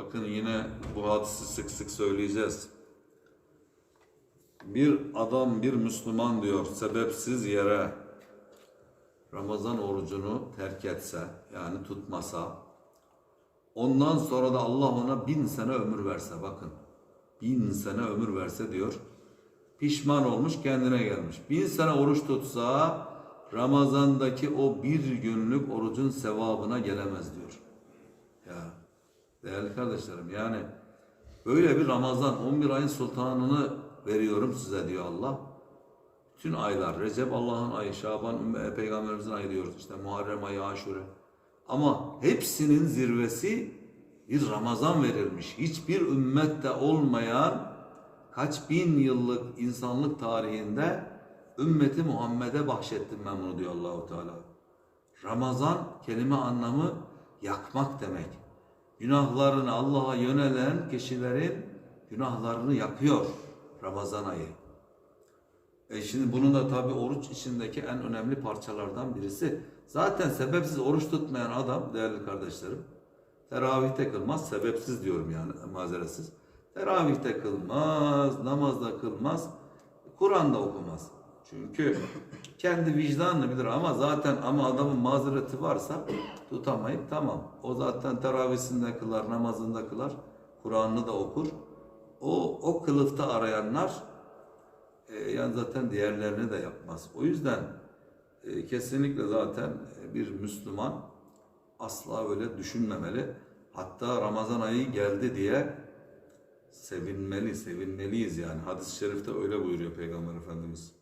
Bakın yine bu hadisi sık sık söyleyeceğiz. Bir adam, bir Müslüman diyor sebepsiz yere Ramazan orucunu terk etse, yani tutmasa, ondan sonra da Allah ona bin sene ömür verse, bakın, bin sene ömür verse diyor, pişman olmuş, kendine gelmiş. Bin sene oruç tutsa, Ramazan'daki o bir günlük orucun sevabına gelemez diyor. Değerli kardeşlerim, yani böyle bir Ramazan, 11 ayın sultanını veriyorum size diyor Allah. Bütün aylar, Recep Allah'ın ayı, Şaban Peygamberimizin ayı diyoruz işte Muharrem ayı, Aşure. Ama hepsinin zirvesi bir Ramazan verilmiş. Hiçbir ümmette olmayan kaç bin yıllık insanlık tarihinde ümmeti Muhammed'e bahşettim ben bunu diyor Allahu Teala. Ramazan kelime anlamı yakmak demek. Günahlarını Allah'a yönelen kişilerin günahlarını yakıyor Ramazan ayı. E şimdi bunun da tabi oruç içindeki en önemli parçalardan birisi. Zaten sebepsiz oruç tutmayan adam değerli kardeşlerim teravihte kılmaz. Sebepsiz diyorum yani mazeretsiz. Teravihte kılmaz, namazda kılmaz, Kur'an'da okumaz. Çünkü kendi vicdanını bilir ama zaten ama adamın mazereti varsa tutamayıp tamam. O zaten teravihsinde kılar, namazında kılar, Kur'an'ını da okur. O, o kılıfta arayanlar e, yani zaten diğerlerini de yapmaz. O yüzden e, kesinlikle zaten e, bir Müslüman asla öyle düşünmemeli. Hatta Ramazan ayı geldi diye sevinmeli, sevinmeliyiz yani. Hadis-i şerifte öyle buyuruyor Peygamber Efendimiz.